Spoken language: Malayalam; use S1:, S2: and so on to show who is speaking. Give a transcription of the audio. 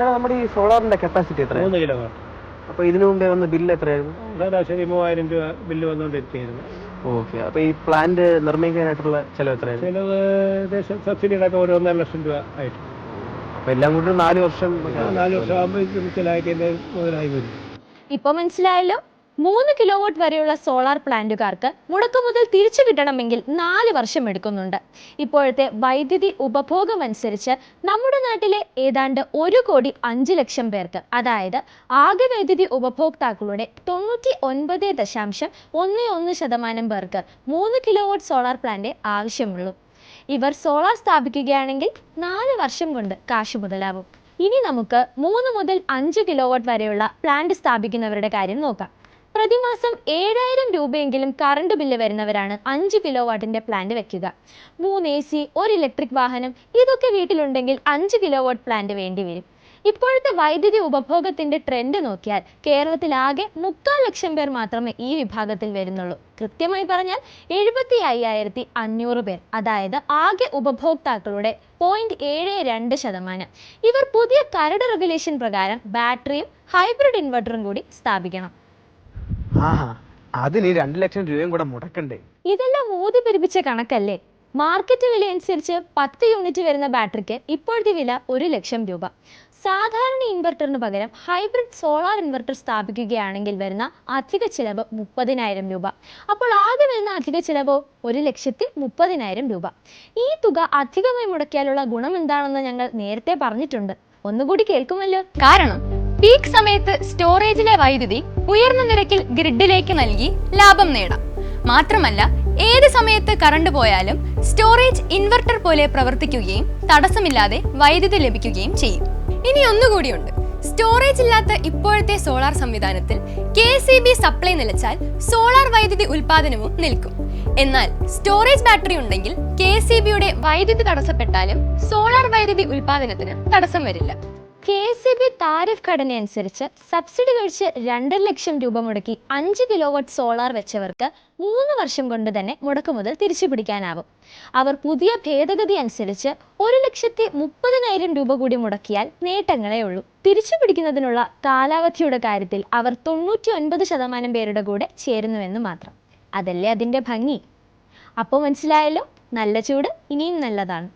S1: നമ്മുടെ ഈ സോളാറിന്റെ കപ്പാസിറ്റി എത്ര
S2: മൂന്ന് കിലോ വാട്ട്.
S1: അപ്പൊ ഇതിനു മുമ്പേ വന്ന ബില്ല് എത്രയായിരുന്നു?
S2: ശരാശരി മൂവായിരം രൂപ ബില്ല് വന്നുകൊണ്ടിരിക്കുകയായിരുന്നു
S1: ഓക്കെ അപ്പൊ ഈ പ്ലാന്റ് നിർമ്മിക്കാനായിട്ടുള്ള ചെലവ് എത്രയായിരുന്നു?
S2: ചിലവ് ഏകദേശം സബ്സിഡികളൊക്കെ ഒരു ഒന്നര ലക്ഷം രൂപ ആയിട്ട്.
S1: അപ്പൊ എല്ലാം കൂടി നാല് വർഷം
S2: നാല് വർഷം ആകുമ്പോൾ മുതലായി വരും.
S3: ഇപ്പൊ മനസ്സിലായല്ലോ? മൂന്ന് കിലോ വാട്ട് വരെയുള്ള സോളാർ പ്ലാന്റുകാർക്ക് മുടക്കുമുതൽ തിരിച്ചു കിട്ടണമെങ്കിൽ നാല് വർഷം എടുക്കുന്നുണ്ട്. ഇപ്പോഴത്തെ വൈദ്യുതി ഉപഭോഗം അനുസരിച്ച് നമ്മുടെ നാട്ടിലെ ഏതാണ്ട് ഒരു കോടി അഞ്ച് ലക്ഷം പേർക്ക് അതായത് ആകെ വൈദ്യുതി ഉപഭോക്താക്കളുടെ തൊണ്ണൂറ്റി ഒൻപത് ദശാംശം ഒന്ന് ഒന്ന് ശതമാനം പേർക്ക് മൂന്ന് കിലോ വാട്ട് സോളാർ പ്ലാന്റ് ആവശ്യമുള്ളൂ. ഇവർ സോളാർ സ്ഥാപിക്കുകയാണെങ്കിൽ നാല് വർഷം കൊണ്ട് കാശ് മുതലാവും. ഇനി നമുക്ക് മൂന്ന് മുതൽ അഞ്ച് കിലോ വാട്ട് വരെയുള്ള പ്ലാന്റ് സ്ഥാപിക്കുന്നവരുടെ കാര്യം നോക്കാം. പ്രതിമാസം ഏഴായിരം രൂപയെങ്കിലും കറണ്ട് ബില്ല് വരുന്നവരാണ് അഞ്ച് കിലോ വാട്ടിന്റെ പ്ലാന്റ് വെക്കുക. മൂന്ന് എ സി ഒരു ഇലക്ട്രിക് വാഹനം ഇതൊക്കെ വീട്ടിലുണ്ടെങ്കിൽ അഞ്ച് കിലോ വാട്ട് പ്ലാന്റ് വേണ്ടി വരും. ഇപ്പോഴത്തെ വൈദ്യുതി ഉപഭോഗത്തിന്റെ ട്രെൻഡ് നോക്കിയാൽ കേരളത്തിലാകെ മുക്കാൽ ലക്ഷം പേർ മാത്രമേ ഈ വിഭാഗത്തിൽ വരുന്നുള്ളൂ. കൃത്യമായി പറഞ്ഞാൽ എഴുപത്തി അയ്യായിരത്തി അഞ്ഞൂറ് പേർ അതായത് ആകെ ഉപഭോക്താക്കളുടെ പോയിന്റ് ഏഴ് രണ്ട് ശതമാനം. ഇവർ പുതിയ കരട് റെഗുലേഷൻ പ്രകാരം ബാറ്ററിയും ഹൈബ്രിഡ് ഇൻവെർട്ടറും കൂടി സ്ഥാപിക്കണം.
S1: അതിന് രണ്ട് ലക്ഷം രൂപയും കൂടെ മുടക്കണ്ടേ.
S3: ഇതെല്ലാം ഊതി പിരിപ്പിച്ച കണക്കല്ലേ? മാർക്കറ്റ് വില അനുസരിച്ച് പത്ത് യൂണിറ്റ് വരുന്ന ബാറ്ററിക്ക് ഇപ്പോഴത്തെ വില ഒരു ലക്ഷം രൂപ. സാധാരണ ഇൻവെർട്ടറിന് പകരം ഹൈബ്രിഡ് സോളാർ ഇൻവെർട്ടർ സ്ഥാപിക്കുകയാണെങ്കിൽ വരുന്ന അധിക ചിലവ് മുപ്പതിനായിരം രൂപ. അപ്പോൾ ആകെ വരുന്ന അധിക ചിലവ് ഒരു ലക്ഷത്തി മുപ്പതിനായിരം രൂപ. ഈ തുക അധികമായി മുടക്കിയാലുള്ള ഗുണം എന്താണെന്ന് ഞങ്ങൾ നേരത്തെ പറഞ്ഞിട്ടുണ്ട്. ഒന്നുകൂടി കേൾക്കുമല്ലോ?
S4: കാരണം പീക്ക് സമയത്ത് സ്റ്റോറേജിലെ വൈദ്യുതി ഉയർന്ന നിരക്കിൽ ഗ്രിഡിലേക്ക് നൽകി ലാഭം നേടാം. മാത്രമല്ല ഏത് സമയത്ത് കറണ്ട് പോയാലും സ്റ്റോറേജ് ഇൻവെർട്ടർ പോലെ പ്രവർത്തിക്കുകയും തടസ്സമില്ലാതെ വൈദ്യുതി ലഭിക്കുകയും ചെയ്യും. ഇനി ഒന്നുകൂടിയുണ്ട് സ്റ്റോറേജ് ഇല്ലാത്ത ഇപ്പോഴത്തെ സോളാർ സംവിധാനത്തിൽ കെ സി ബി സപ്ലൈ നിലച്ചാൽ സോളാർ വൈദ്യുതി ഉൽപാദനവും നിൽക്കും. എന്നാൽ സ്റ്റോറേജ് ബാറ്ററി ഉണ്ടെങ്കിൽ കെ സി ബിയുടെ വൈദ്യുതി തടസ്സപ്പെട്ടാലും സോളാർ വൈദ്യുതി ഉൽപാദനത്തിന് തടസ്സം വരില്ല.
S3: കെ എസ് ബി താരിഫ് ഘടന അനുസരിച്ച് സബ്സിഡി കഴിച്ച് രണ്ടര ലക്ഷം രൂപ മുടക്കി അഞ്ച് കിലോ വാട്ട് സോളാർ വെച്ചവർക്ക് മൂന്ന് വർഷം കൊണ്ട് തന്നെ മുടക്ക് മുതൽ തിരിച്ചു പിടിക്കാനാവും. അവർ പുതിയ ഭേദഗതി അനുസരിച്ച് ഒരു ലക്ഷത്തി മുപ്പതിനായിരം രൂപ കൂടി മുടക്കിയാൽ നേട്ടങ്ങളേ ഉള്ളൂ. തിരിച്ചു പിടിക്കുന്നതിനുള്ള കാലാവധിയുടെ കാര്യത്തിൽ അവർ തൊണ്ണൂറ്റി ഒൻപത് ശതമാനം പേരുടെ കൂടെ ചേരുന്നുവെന്ന് മാത്രം. അതല്ലേ അതിന്റെ ഭംഗി? അപ്പോൾ മനസ്സിലായല്ലോ? നല്ല ചൂട് ഇനിയും നല്ലതാണ്.